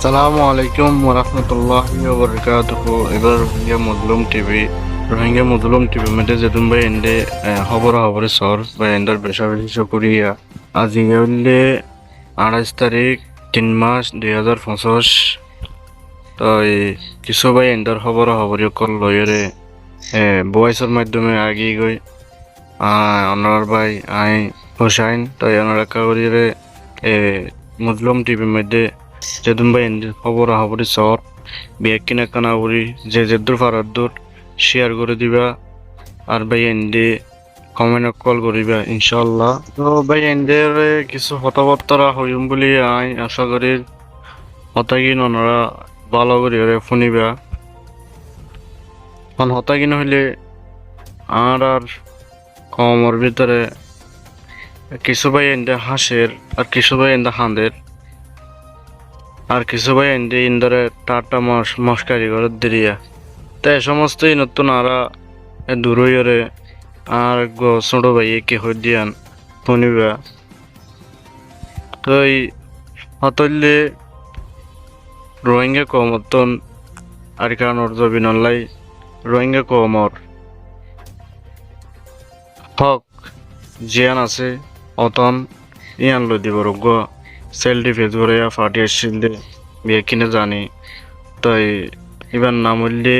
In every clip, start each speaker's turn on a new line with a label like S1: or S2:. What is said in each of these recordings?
S1: আসসালামু আলাইকুম ওরহমতুল্লাহ বরকাতুহ এবার রোহিঙ্গা মজলুম টিভি, রোহিঙ্গা মজলুম টিভি মধ্যে যেদিন ভাই এন্ডে খবর খবরে সর বা এন্ডার বেশা বেশি করিয়া। আজি হইলে আঠাইশ তারিখ, তিন মাস দুই হাজার পঁচিশ তো এই কিছু ভাই এন্ডার খবর খবর কল লইরে বয়সের মাধ্যমে আগিয়ে গই। অনার ভাই আই হোসাইন, তাই অনার করিয়ে মজলুম টিভির মধ্যে যেদিন ভাই খবর খবরে সর বিয়ে কিনা কানা করি, যে যে দূর ফারার দূর শেয়ার করে দিবা। আর ভাই এন্ডে কমেন্ট কল করিবা ইনশাল্লাহ তো ভাই এন্ডের কিছু কথাবার্তা হইম বলি আই আশা করি হতাগিন ওনারা ভালো করে শুনিবা। কারণ হতাগিন হইলে আর আর কমর ভিতরে, কিছু ভাই এন্ডে হাসের, আর কিছু ভাই হাঁদের। আর কিছু ভাই এন্ডে ইন্দরে টাটা মশ মস্কারি করে দিরিয়া। তাই সমস্তই নতুন আরা দূরইরে আর গো ছোট ভাই কে হই দিয়ান, শুনিবা। এই হতলে রোহিঙ্গা কমতন, আর কারণ জবি নলাই রোহিঙ্গা কমর হক, জিয়ান আছে, অতন, ইয়ান লই দিব রোগ সেল ডিফেন্স করে ফাটি আসছিল দে বিয়ে কিনে জানি। তাই এবার নাম হইলে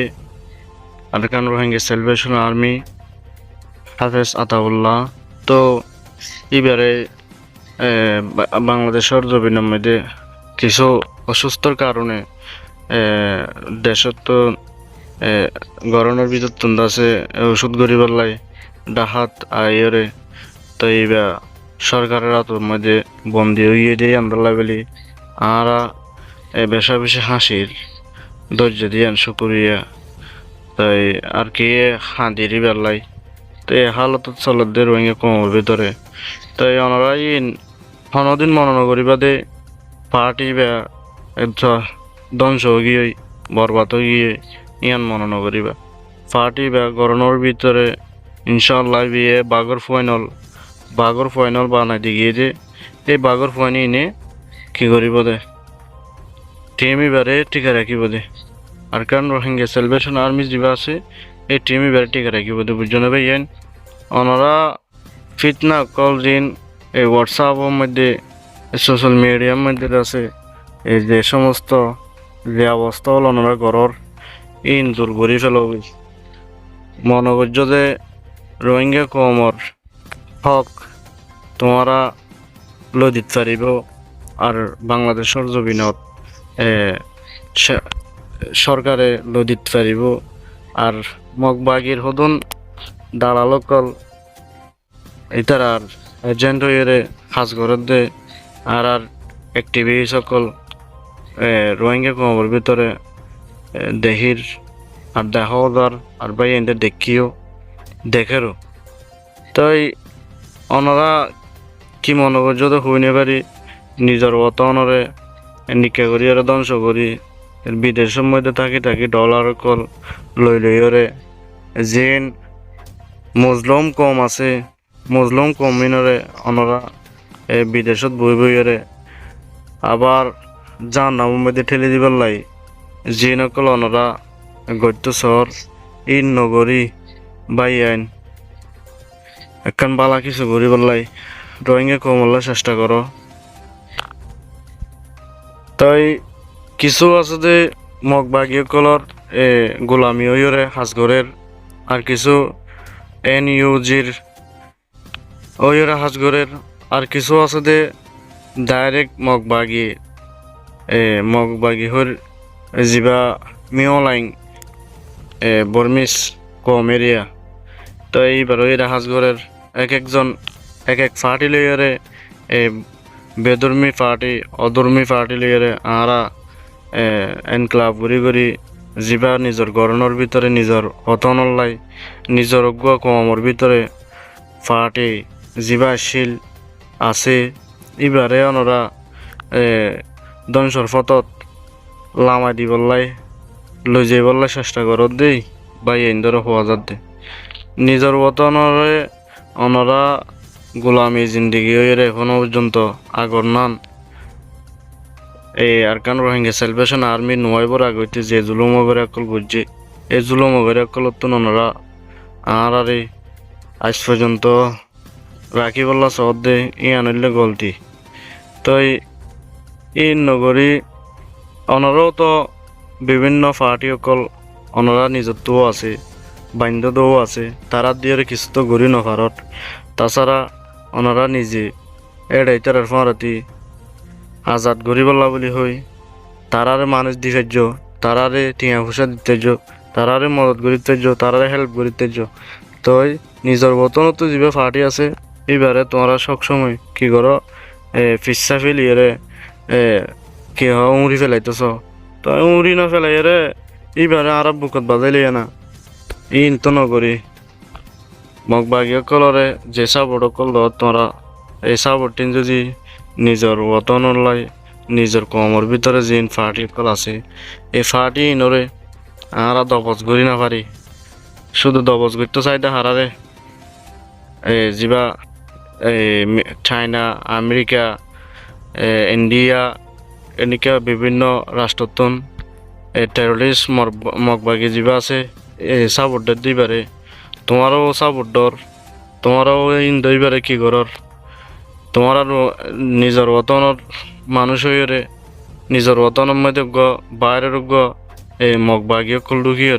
S1: আরকান রোহিঙ্গা সেলিব্রেশন আর্মি হাফেজ আতাউল্লাহ। তো এবারে বাংলাদেশের জমিনের মধ্যে কিছু অসুস্থর কারণে দেশত তো গরমের ভিতর তুন্দা আছে, ওষুধ গরিবার লাই, ডাহাত আইরে তো এইবার সরকারের হাতের মধ্যে বন্দি হইয়ে দিয়ে আমরা লাইবেলি আরা বেশা বেশি হাসির ধৈর্য দিয়ে শুকুরিয়া তাই আর কি হাঁদিরি বেলাই তো এই হালত চলত রোহিঙ্গা কমর ভিতরে। তাই ওনারা ই হনদিন মনন করিবা দে পার্টি বা ধ্বংস গিয়ে, বরবাদ গিয়ে ইয়ান মনন করিবা পার্টি বা গরমের ভিতরে ইনশাল্লাহ বিয়ে বাগর ফাইনাল বাগর ফাইনাল বানাই দিয়ে যে, এই বাগর ফাইনি এনে কি করিব দে? টিম এবারে টিকা রাখিব দে। আর কারণ রোহিঙ্গা সেলিব্রেশন আর্মি যেবা আছে, এই টিম এবারে টিকা রাখিব দে বুঝছ না ভাইয়েন ওনারা ফিতনা কল দিন এই হোয়াটসঅ্যাপের মধ্যে সোশ্যাল মিডিয়ার মধ্যে আছে, এই যে সমস্ত যে অবস্থা হল ওনারা ঘরের ইন দূর করে ফেলব মনে করছ যে রোহিঙ্গা কমর হক, তোমারা লদিত পারিব আর বাংলাদেশের জমিনত সরকারে লদিত পারিব আর মগবাগির হদন দালালকল এটার আর এজেন্ট হইরে সাজ ঘরত দে, আর আর অ্যাক্টিভিটি সকল রোহিঙ্গা কমর ভিতরে দেহির আর দার আর ভাই এনে দেখিও, দেখেরও। তাই ওনারা কি মনে করছ তো হইনে পারি? নিজের অতনরে নিকা করি, আর ধ্বংস করি। বিদেশের মধ্যে থাকি থাকি ডলার কল লই লই ওরে। যেন মজলুম কম আছে মজলুম কমিনরে অনরা। এ বিদেশত বই বই ওরে। আবার যার নামের মধ্যে ঠেলে দিবার লাই। যে নকল অনরা গত্য শহর, ইন নগরী, বাই আইন। একখান বালা কিছু করিবার লাই ড্রয়িংয়ে কমলা চেষ্টা করো। তাই কিছু আছে যে মগ বাগিয়ে কলর, এ গোলামি হইরে হাজগরের আর কিছু এন ইউজির ওইরা হাজগরের আর কিছু আছে যে ডাইরেক্ট মগ বাগি, এ মগ বাগি হর যিবা মিওলাইং এ বর্মিস কম এরিয়া। তো এইবার ওই হাজগরের এক একজন, এক এক পার্টি লইয়ারে এ বেদর্মী পার্টি অধর্মী পার্টি লইয়ারে আরা এনক্লাব ঘুরি ঘুরি যিবা নিজর গরণর ভিতরে, নিজর হতনৰ লাই নিজর অজ্ঞ কমৰ ভিতরে যিবা শিল আছে। ইবারে অনরা ধ্বংসর ফতত লামাই দিবলাই লৈ যাইবলাই চেষ্টা করত দেই, বাই এন্দরে হওয়া যাত দে। নিজের বতনরে অনরা গোলামি জিন্দিগি হয়ে এখনও পর্যন্ত আগর নান। এই আরকান রোহিঙ্গা সেলিব্রেশন আর্মি নোয়াইবর আগইতে যে জুলুম করে অকল বুঝছে, এই জুলুম করে অকল তো ওনারা আর আরে আজ পর্যন্ত রাখি বল্লা সহদে ই আনলে গলতি। তো এই নগরী অনরাও তো বিভিন্ন পার্টি অকল অনরা নিজত্বও আছে। বান্ধবও আছে তারা দিয়ে কিছু তো গড়ি নভারত তাছাড়া ওনারা নিজে এড়াই তার ফাঁড়াতি আজাদ গরিবল্লা বলি হই তারারে মানুষ দিতের্য তারারে টিয়া ফুসা দিতের্য তারারে মদত করিতের্য তারারে হেল্প করিতের্য তই নিজের বতনতো যিবে ফাটি আছে এবারে তোমরা সবসময় কি করো ফিসা ফেলিয়ে এ কি হয় উমরি ফেলাইতেছ তো উমরি না ফেলাই রে এবারে আর বুকত বাজাইলে না ইন তো নগরী মোক কলরে যে সাপোর্ট কল তোমরা এই সাপোর্টিন যদি নিজের ওতন লাই নিজের কমর ভিতরে যে ফাটি কল আছে, এই ফাটি ইনরে আর দবজ করি না পারি শুধু দবজ করতে চাইতে হারারে যিবা এই চাইনা আমেরিকা ইন্ডিয়া এনেকা বিভিন্ন এই টেরোরিস্ট মগবাগি যিবা আছে এই সাপোর্ট দিবারে তোমারও সাপোর্ট দর, তোমারও দইবারে কি করর? তোমার আর নিজের বতনের মানুষ হইরে নিজের বতনের মধ্যে গ, বাইরের গ এই মগ বাগিয়ে কুলডুকিয়ে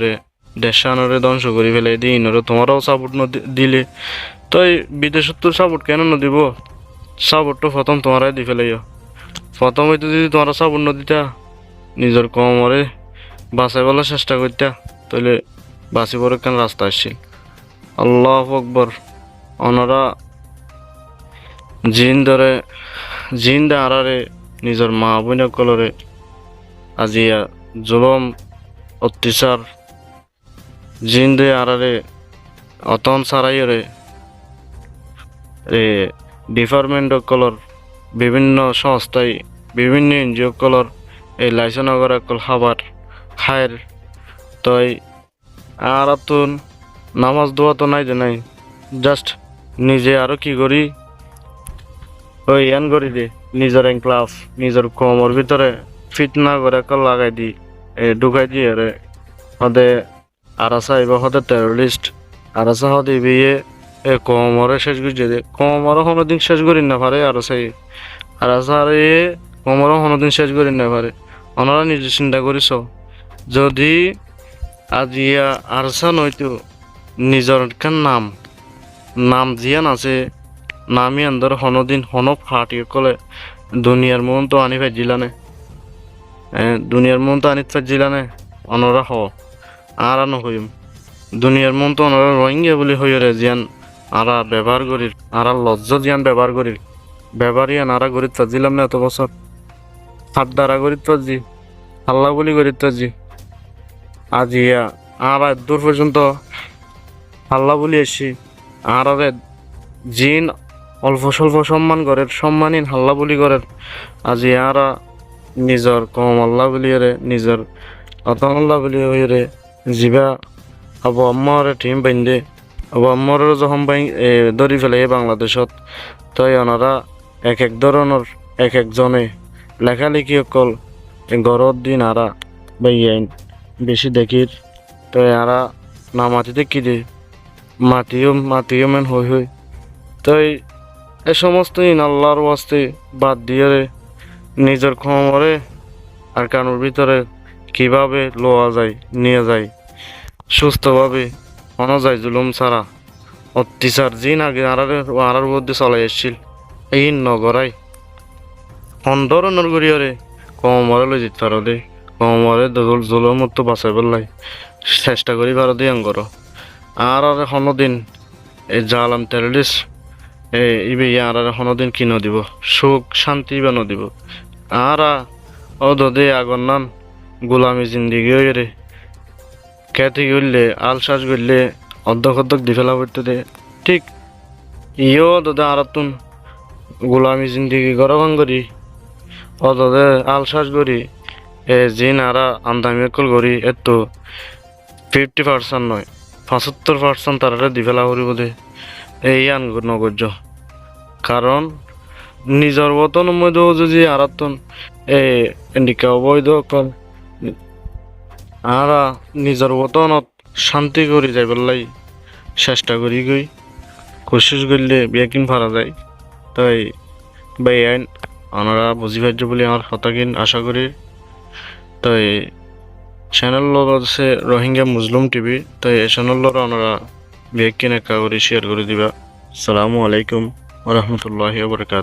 S1: দেশানরে ধ্বংস করে ফেলে দিই ইনরে তোমারও সাপোর্ট দিলে। তো এই বিদেশত তো সাপোর্ট কেন নদিব সাপোর্ট তো প্রথম তোমারাই দি ফেলাইও। প্রথম হইতে যদি তোমরা সাপোর্ট নদিতা নিজের কমরে বাঁচাইবার চেষ্টা করতা তাহলে বাঁচিবার কেন রাস্তা আসছিল আল্লাহ আকবর। ওনারা জিন ধরে, জিন দে আরারে নিজের মা কলরে আজিয়া জুলম, অত্যাচার। জিন দে আরারে অতন সারাইরে ডিপার্টমেন্ট কলর, বিভিন্ন সংস্থায়, বিভিন্ন এনজিও কলর, এই লাইসনগর কল খাবার, খায়ের তই আর তো নামাজ দোয়া তো নাই যে নাই। জাস্ট নিজে আরও কি করি? ওই ইয়ান করি দি নিজের ক্লাস নিজের কমর ভিতরে ফিট না করে কল লাগাই দি এ ঢুকাই দি আরে। হদে আরাসা এবার হদে টেরোরিস্ট আরাসা হদে বিয়ে, এ কমরে শেষ গুজে দে কমরে কোনোদিন শেষ করি না পারে আর সেই আরাসা আর এ কমরে কোনোদিন শেষ করি না পারে ওনারা নিজে চিন্তা করিস। যদি আজিয়া আরসা নয়তো নিজর নাম? নাম জিয়ান আছে নামি আন্দর হনদিন হন ফাটি কলে দুনিয়ার মন তো আনি ফাইজিলানে দুনিয়ার মন তো আনি ফাইজিলানে অনরা হ, আর আনো হইম। দুনিয়ার মন তো অনরা রোহিঙ্গা বলি হইরে জিয়ান, আরা ব্যবহার করির, আরা লজ্জ জিয়ান ব্যবহার করির। ইয়ান আরা গরিত ফাজিলাম না এত বছর। হাত দ্বারা গরিত ফাজি আল্লাহ বলি গরিত ফাজি আজিয়া আর আজ দূর পর্যন্ত আল্লাহ বলি এসছি আর আরে জিন অল্প স্বল্প সম্মান করে, সম্মানহীন হাল্লা বলি করে, আজি আরা নিজর কম আল্লাহ বলি রে, নিজর অতন আল্লাহ বলি হই রে, জিবা আবু আম্মারে টিম বাইন্দে, আবু আম্মার যখন বাইন এ ধরি ফেলে বাংলাদেশত, তই ওনারা এক এক ধরনের, এক একজনে লেখালেখি অকল গরত দিন আরা বাইয়াইন। বেশি দেখির তো আরা না মাটিতে কি দে মাটিও মাটিও মেন হই হই। তো এ সমস্ত ইন আল্লাহর ওয়াস্তে বাদ দিয়ে নিজের ক্ষমরে আর কানুর ভিতরে কীভাবে লোয়া যায়, নিয়ে যায়, সুস্থভাবে অনা যায় জুলুম ছাড়া। অত্যাচার জিন আগে আড়ারে আড়ার মধ্যে চলাই এসছিল এই নগরাই অন্ধরণর গড়িয়ারে কমরে লই যেতে পারো দে কমরে দল জুলুম মতো বাঁচাই পেলাই চেষ্টা করি পারো দিয়ে আঙ্গর আর আর দিন এই জালাম টেররিস্ট এ ইবে ইয়ার আর দিন কি নদিব সুখ শান্তি বা নদিব আর ও দদে আগর নাম, গোলামি জিন্দিগি হয়ে রে খেতে গড়লে আল শ্বাস গড়লে অর্ধক অর্ধক দি ফেলা পড়তে দে। ঠিক ইও দদে আর তুন গোলামি জিন্দিগি গরবান করি ও দদে আল শ্বাস করি এ জিন আরা আমদামি কল করি এত ফিফটি পার্সেন্ট নয়, পঁচাত্তর পার্সেন্ট তারা দি ফেলা করিব দে, এই আন নগর্য কারণ নিজের বতন মধ্যেও যদি আরাতন এ এন্ডিকা অবৈধ কল। আরা নিজের বতনত শান্তি করি যাইবার লাই চেষ্টা করি গই। কোশিশ করলে বিয়া কিন পারা যায়। তাই বাই আইন ওনারা বুঝি পাইছে বলে আমার হতাকিন আশা করি তাই চ্যানেল আছে রোহিঙ্গা মুসলিম টিভি তো এই চ্যানেল ওনারা বিয়ে কিনে কাগরি শেয়ার করে দিবা। সালামু আলাইকুম ওরহমতুল্লাহ ওবরকাত